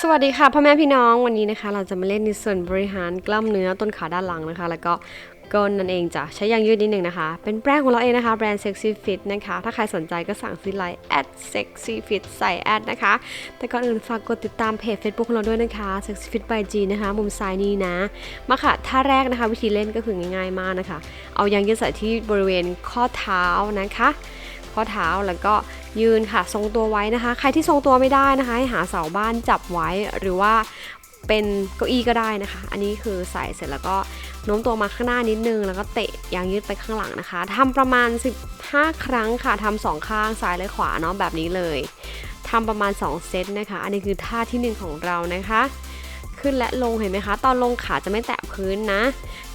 สวัสดีค่ะพ่อแม่พี่น้องวันนี้นะคะ เราจะมาเล่นในส่วนบริหารกล้ามเนื้อต้นขาด้านหลังนะคะ แล้วก็ก้นนั่นเองจ้ะใช้ยางยืดนิดนึงนะคะ เป็นแบรนด์ของเราเองนะคะ แบรนด์ Sexy Fit นะคะ ถ้าใครสนใจก็สั่งซื้อไลน์ at sexy fit ใส่แอดนะคะ แต่ก่อนอื่นฝากกดติดตามเพจ Facebook ของเราด้วยนะคะ Sexy Fit by G นะคะ มุมซ้ายนี้นะ มาค่ะท่าแรกนะคะ วิธีเล่นก็คือง่ายๆมากนะคะ เอายางยืดใส่ที่บริเวณข้อเท้านะคะ ข้อเท้าแล้วก็ยืนค่ะ ทรงตัวไว้นะคะ ใครที่ทรงตัวไม่ได้นะคะ ให้หาเสาบ้านจับไว้หรือว่าเป็นเก้าอี้ก็ได้นะคะ อันนี้คือใส่เสร็จแล้วก็โน้มตัวมาข้างหน้านิดนึง แล้วก็เตะยางยืดไปข้างหลังนะคะทำประมาณ 15 ครั้งค่ะทำสองข้างซ้ายและขวาเนาะแบบนี้เลยทำประมาณ 2 เซตนะคะ อันนี้คือท่าที่ 1 ของเรานะคะ ขึ้นและลงเห็นไหมคะ ตอนลงขาจะไม่แตะพื้นนะ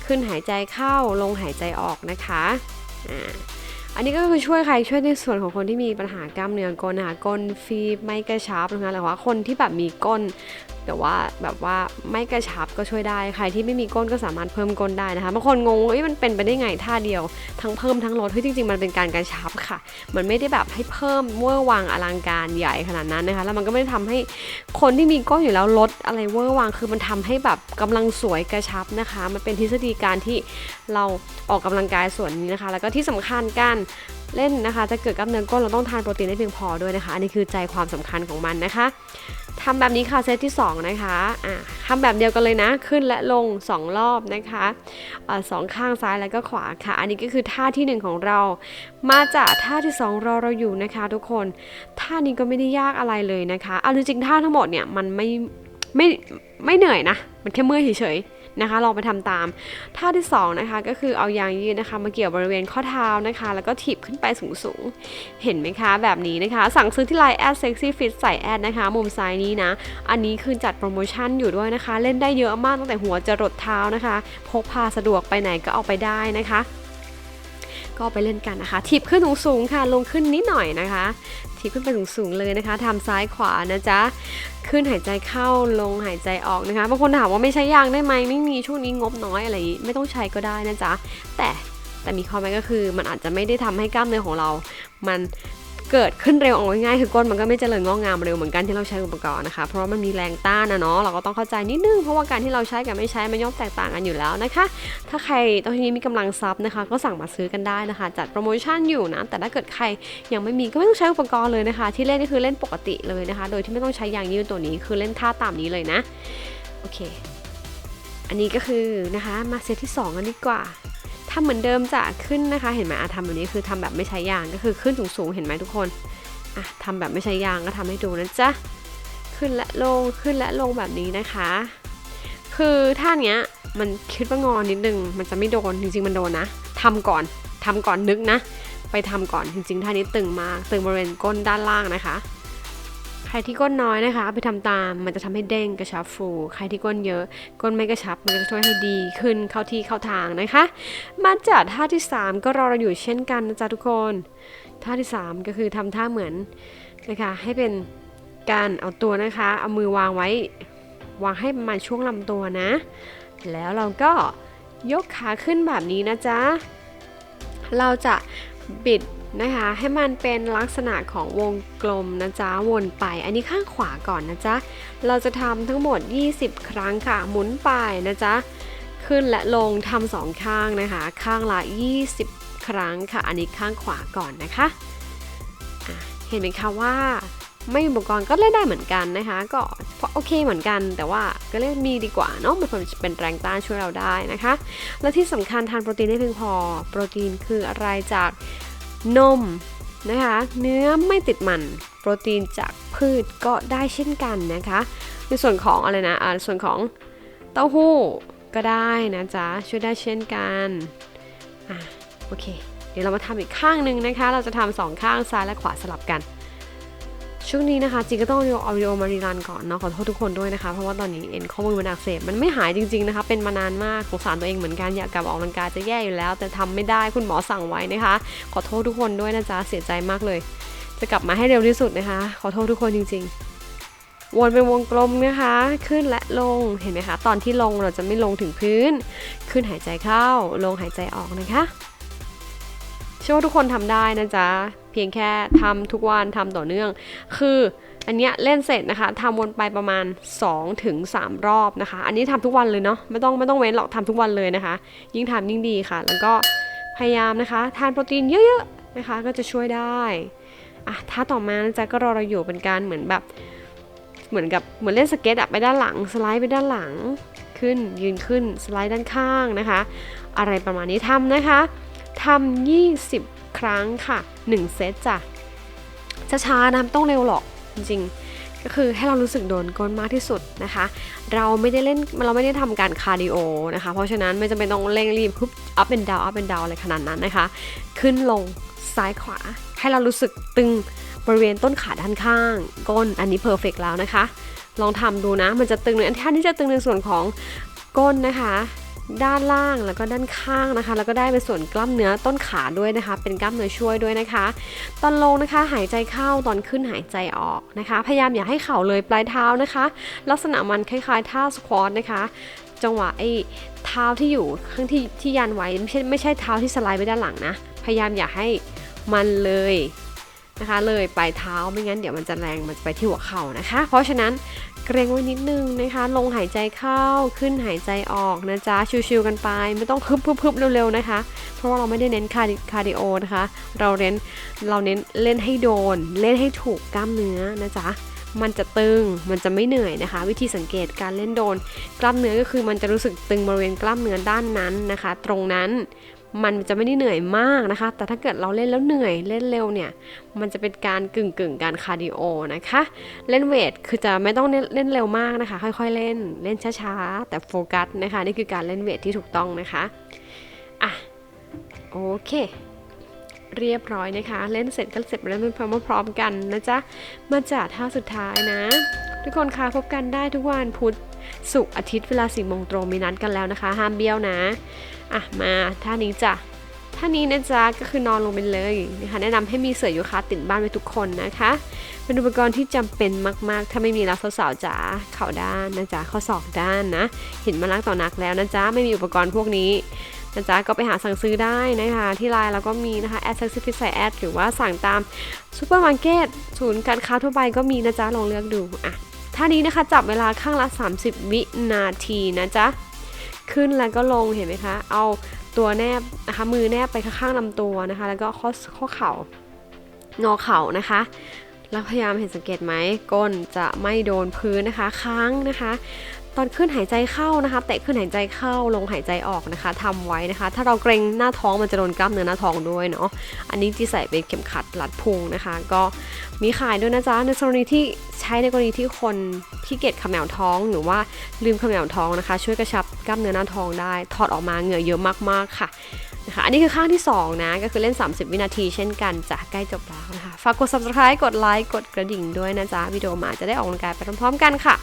ขึ้นหายใจเข้าลงหายใจออกนะคะ อ่า อันนี้ก็คือช่วยใครช่วยในส่วนของคนที่มีปัญหากล้ามเนื้อก้นนะคะก้นฟีบไม่กระชับนะคะหรือว่าคนที่แบบมีก้นแต่ว่าแบบว่าไม่กระชับก็ช่วยได้ ใครที่ไม่มีก้นก็สามารถเพิ่มก้นได้นะคะบางคนงงว่ามันเป็นไปได้ไงท่าเดียว ทั้งเพิ่มทั้งลดเฮ้ยจริงๆมันเป็นการกระชับค่ะ มันไม่ได้แบบให้เพิ่มเวอร์วังอลังการใหญ่ขนาดนั้นนะคะ แล้วมันก็ไม่ได้ทำให้คนที่มีก้นอยู่แล้วลดอะไรเวอร์วังคือมันทำให้แบบกำลังสวยกระชับนะคะ มันเป็นทฤษฎีการที่เราออกกำลังกายส่วนนี้นะคะ แล้วก็ที่สำคัญการเล่นนะคะ จะเกิดกล้ามเนื้อก้นเราต้องทานโปรตีนได้เพียงพอด้วยนะคะ อันนี้คือใจความสำคัญของมันนะคะ ทำแบบนี้ค่ะเซตที่ 2 นะคะอะทำแบบเดียวกันเลยนะ ขึ้นและลง 2 รอบนะคะอะสองข้างซ้ายแล้วก็ขวาค่ะ อันนี้ก็คือท่าทีหนึ่1 ของเรา มาจากท่าที่ 2 รอเราอยู่นะคะ ทุกคน ท่านี้ก็ไม่ได้ยากอะไรเลยนะคะเอาจริงๆท่าทั้งหมดเนี่ยมันไม่ไม่ไม่เหนื่อยนะ มันแค่เมื่อยเฉยๆ นะคะ ลองไปทำตาม ท่าที่2นะคะก็คือเอายางยืดนะคะ มาเกี่ยวบริเวณข้อเท้านะคะ แล้วก็ถีบขึ้นไปสูงๆ เห็นไหมคะแบบนี้นะคะ สั่งซื้อที่ไลน์แอดเซ็กซี่ฟิตใส่แอดนะคะ มุมซ้ายนี้นะ อันนี้คือจัดโปรโมชั่นอยู่ด้วยนะคะ เล่นได้เยอะมากตั้งแต่หัวจะรดเท้านะคะ พกพาสะดวกไปไหนก็เอาไปได้นะคะก็ไปเล่นกันนะคะถีบขึ้นสูงๆค่ะ ลงขึ้นนิดหน่อยนะคะ ถีบขึ้นไปสูงๆเลยนะคะทำซ้ายขวานะจ๊ะขึ้นหายใจเข้าลงหายใจออกนะคะบางคนถามว่าไม่ใช้ยางได้ไหมไม่มีช่วงนี้งบน้อยอะไรไม่ต้องใช้ก็ได้นะจ๊ะแต่แต่มีข้อแม้ก็คือมันอาจจะไม่ได้ทำให้กล้ามเนื้อของเรา มัน เกิดขึ้นเร็วเอาง่ายๆคือก้นมันก็ไม่เจริญงอกงามเร็วเหมือนกันที่เราใช้อุปกรณ์นะคะเพราะมันมีแรงต้านนะเนาะเราก็ต้องเข้าใจนิดนึงเพราะว่าการที่เราใช้กับไม่ใช้มันย่อมแตกต่างกันอยู่แล้วนะคะ ถ้าใครตอนนี้มีกำลังทรัพย์นะคะ ก็สั่งมาซื้อกันได้นะคะ จัดโปรโมชั่นอยู่นะแต่ถ้าเกิดใครยังไม่มีก็ไม่ต้องใช้อุปกรณ์เลยนะคะ ที่เล่นนี่คือเล่นปกติเลยนะคะ โดยที่ไม่ต้องใช้ยางยืดตัวนี้คือเล่นท่าตามนี้เลยนะโอเค อันนี้ก็คือนะคะมาเซตที่ 2 กันดีกว่า ทำเหมือนเดิมจะขึ้นนะคะ เห็นไหมอะทำแบบนี้คือทำแบบไม่ใช้ยางก็คือขึ้นสูงๆเห็นไหมทุกคนอะทำแบบไม่ใช้ยางก็ทำให้ดูนะจ๊ะขึ้นและลงขึ้นและลงแบบนี้นะคะ คือท่าเนี้ยมันคิดว่างอนนิดนึง มันจะไม่โดนจริงๆมันโดนนะทำก่อนทำก่อนนึกนะ ไปทำก่อนจริงๆท่านี้ตึงมากตึงบริเวณก้นด้านล่างนะคะ ครที่ก้นน้อยนะคะไปทำตามมันจะทำให้เด้งกระชับฟู ใครที่ก้นเยอะก้นไม่กระชับมันจะช่วยให้ดีขึ้นเข้าที่เข้าทางนะคะ มาจากท่าที่ 3 ก็รอเราอยู่เช่นกันนะจ๊ะทุกคนท่าที่ 3 ก็คือทำท่าเหมือนนะคะให้เป็นการเอาตัวนะคะเอามือวางไว้วางให้ประมาณช่วงลำตัวนะ แล้วเราก็ยกขาขึ้นแบบนี้นะจ๊ะเราจะบิด นะคะให้มันเป็นลักษณะของวงกลมนะจ๊ะวนไป อันนี้ข้างขวาก่อนนะจ๊ะเราจะทำทั้งหมด 20 ครั้งค่ะ หมุนไปนะจ๊ะขึ้นและลงทำสองข้างนะคะ ข้างละ 20 ครั้งค่ะ อันนี้ข้างขวาก่อนนะคะะเห็นไหมคะว่าไม่มีอุปกรณ์ก็เล่นได้เหมือนกันนะคะ ก็โอเคเหมือนกันแต่ว่าก็เล่นมีดีกว่าเนาะมันเป็นแรงต้านช่วยเราได้นะคะ และที่สำคัญทานโปรตีนได้เพียงพอ โปรตีนคืออะไรจาก นมนะคะเนื้อไม่ติดมันโปรตีนจากพืชก็ได้เช่นกันนะคะ ในส่วนของอะไรนะอ่าส่วนของเต้าหู้ก็ได้นะจ๊ะช่วยได้เช่นกันอะโอเค เดี๋ยวเรามาทำอีกข้างหนึ่งนะคะ เราจะทำสองข้างซ้ายและขวาสลับกัน ช่วงนี้นะคะจริงก็ต้องเอาวิดีโอมารีรันก่อนเนาะขอโทษทุกคนด้วยนะคะ เพราะว่าตอนนี้เอ็นข้อมือมันอักเสบมันไม่หายจริงๆนะคะเป็นมานานมากสงสารตัวเองเหมือนกันอยากกลับออกกำลังกายจะแย่อยู่แล้ว แต่ทำไม่ได้คุณหมอสั่งไว้นะคะ ขอโทษทุกคนด้วยนะจ๊ะเสียใจมากเลย จะกลับมาให้เร็วที่สุดนะคะ ขอโทษทุกคนจริง ๆ วนเป็นวงกลมนะคะ ขึ้นและลงเห็นไหมคะ ตอนที่ลงเราจะไม่ลงถึงพื้น ขึ้นหายใจเข้า ลงหายใจออกนะคะ เชื่อว่าทุกคนทำได้นะจ๊ะ เพียงแค่ทำทุกวันทำต่อเนื่อง คืออันเนี้ยเล่นเสร็จนะคะทำวนไปประมาณ2ถึง3รอบนะคะ อันนี้ทำทุกวันเลยเนาะไม่ต้องไม่ต้องเว้นหรอกทำทุกวันเลยนะคะ ยิ่งทำยิ่งดีค่ะ แล้วก็พยายามนะคะทานโปรตีนเยอะๆนะคะ ก็จะช่วยได้อะถ้าต่อมานะจ๊ะก็รอเราอยู่เป็นการเหมือนแบบเหมือนกับเหมือนเล่นสเก็ตอะไปด้านหลังสไลด์ไปด้านหลังขึ้นยืนขึ้นสไลด์ด้านข้างนะคะ อะไรประมาณนี้ทำนะคะ ทำ20 ครั้งค่ะ 1 เซตจ้ะช้าๆนะต้องเร็วหรอกจริงๆก็คือให้เรารู้สึกโดนก้นมากที่สุดนะคะ เราไม่ได้เล่นเราไม่ได้ทำการคาร์ดิโอนะคะ เพราะฉะนั้นไม่จำเป็นต้องเร่งรีบปุ๊บ up and down up and down อะไรขนาดนั้นนะคะ ขึ้นลงซ้ายขวา ให้เรารู้สึกตึงบริเวณต้นขาด้านข้าง ก้นอันนี้เพอร์เฟกแล้วนะคะ ลองทำดูนะ มันจะตึงในอันที่จะตึงในส่วนของก้นนะคะ ด้านล่างแล้วก็ด้านข้างนะคะ แล้วก็ได้เป็นส่วนกล้ามเนื้อต้นขาด้วยนะคะ เป็นกล้ามเนื้อช่วยด้วยนะคะ ตอนลงนะคะหายใจเข้าตอนขึ้นหายใจออกนะคะ พยายามอย่าให้เข่าเลยปลายเท้านะคะ ลักษณะมันคล้าย ๆ ท่าสควอตนะคะ จังหวะไอ้เท้าที่อยู่ข้างที่ที่ยันไว้ไม่ใช่ไม่ใช่เท้าที่สไลด์ไปด้านหลังนะ พยายามอย่าให้มันเลย นะคะ เลยปลายเท้าไม่งั้นเดี๋ยวมันจะแรงมันจะไปที่หัวเข่านะคะ เพราะฉะนั้นเกรงไว้นิดนึงนะคะ ลงหายใจเข้าขึ้นหายใจออกนะจ๊ะชิวๆกันไป ไม่ต้องพึบพึบเร็วๆนะคะ เพราะว่าเราไม่ได้เน้นคาร์คาร์ดิโอนะคะ เราเน้นเราเน้นเล่นให้โดน เล่นให้ถูกกล้ามเนื้อนะจ๊ะมันจะตึง มันจะไม่เหนื่อยนะคะ วิธีสังเกตการเล่นโดน กล้ามเนื้อก็คือมันจะรู้สึกตึงบริเวณกล้ามเนื้อด้านนั้นนะคะ ตรงนั้น มันจะไม่ได้เหนื่อยมากนะคะ แต่ถ้าเกิดเราเล่นแล้วเหนื่อยเล่นเร็วเนี่ย มันจะเป็นการกึ่งกึ่งการคาร์ดิโอนะคะ เล่นเวทคือจะไม่ต้องเล่นเร็วมากนะคะ ค่อยๆเล่นเล่นช้าๆ แต่โฟกัสนะคะ นี่คือการเล่นเวทที่ถูกต้องนะคะอะโอเคเรียบร้อยนะคะ เล่นเสร็จก็เสร็จไปแล้วพร้อมๆกันนะจ๊ะ มาจากท่าสุดท้ายนะ ทุกคนคะพบกันได้ทุกวันพุธศุกร์อาทิตย์เวลาสี่โมงตรงมีนัดกันแล้วนะคะ ห้ามเบี้ยวนะ อะมาท่านี้จ้ะท่านี้นะจ๊ะก็คือนอนลงไปเลยนะคะแนะนำให้มีเสื่อโยคะติดบ้านไว้ทุกคนนะคะ เป็นอุปกรณ์ที่จำเป็นมากๆ ถ้าไม่มีแล้วสาวๆจ๋าเข่าด้านนะจ๊ะข้อศอกด้านนะเห็นมาลักต่อนักแล้วนะจ๊ะไม่มีอุปกรณ์พวกนี้นะจ๊ะก็ไปหาสั่งซื้อได้นะคะที่ไลน์แล้วก็มีนะคะแอดเซ็กซี่ฟิตใส่แอดหรือว่าสั่งตามซูเปอร์มาร์เก็ตศูนย์การค้าทั่วไปก็มีนะจ๊ะลองเลือกดูอะท่านี้นะคะจับเวลาข้างละ 30 วินาทีนะจ๊ะ ขึ้นแล้วก็ลงเห็นไหมคะ เอาตัวแนบนะคะมือแนบไปข้างๆลำตัวนะคะ แล้วก็ข้อข้อเข่างอเข่านะคะ แล้วพยายามเห็นสังเกตไหมก้นจะไม่โดนพื้นนะคะ ค้างนะคะ ตอนขึ้นหายใจเข้านะคะเตะขึ้นหายใจเข้าลงหายใจออกนะคะทำไว้นะคะ ถ้าเราเกรงหน้าท้องมันจะโดนกล้ามเนื้อหน้าท้องด้วยเนาะอันนี้จีใส่เป็นเข็มขัดรัดพุงนะคะ ก็มีขายด้วยนะจ๊ะในกรณีที่ใช้ในกรณีที่คนที่เกตขมวท้องหรือว่าลืมขมวท้องนะคะ ช่วยกระชับกล้ามเนื้อหน้าท้องได้ ถอดออกมาเหงื่อเยอะมากๆค่ะ นะคะอันนี้คือข้างที่ 2 นะ ก็คือเล่น 30 วินาทีเช่นกันจะใกล้จบแล้วนะคะ ฝากกด subscribe กดไลค์กดกระดิ่งด้วยนะจ๊ะวิดีโอมาจะได้ออกกำลังกายไปพร้อมๆกันค่ะ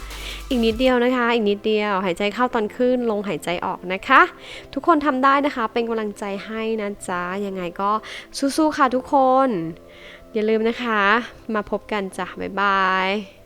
อีกนิดเดียวนะคะ อีกนิดเดียว หายใจเข้าตอนขึ้นลงหายใจออกนะคะ ทุกคนทำได้นะคะ เป็นกำลังใจให้นะจ๊ะยังไงก็สู้ๆค่ะทุกคน อย่าลืมนะคะ มาพบกันจ้ะบ๊ายบาย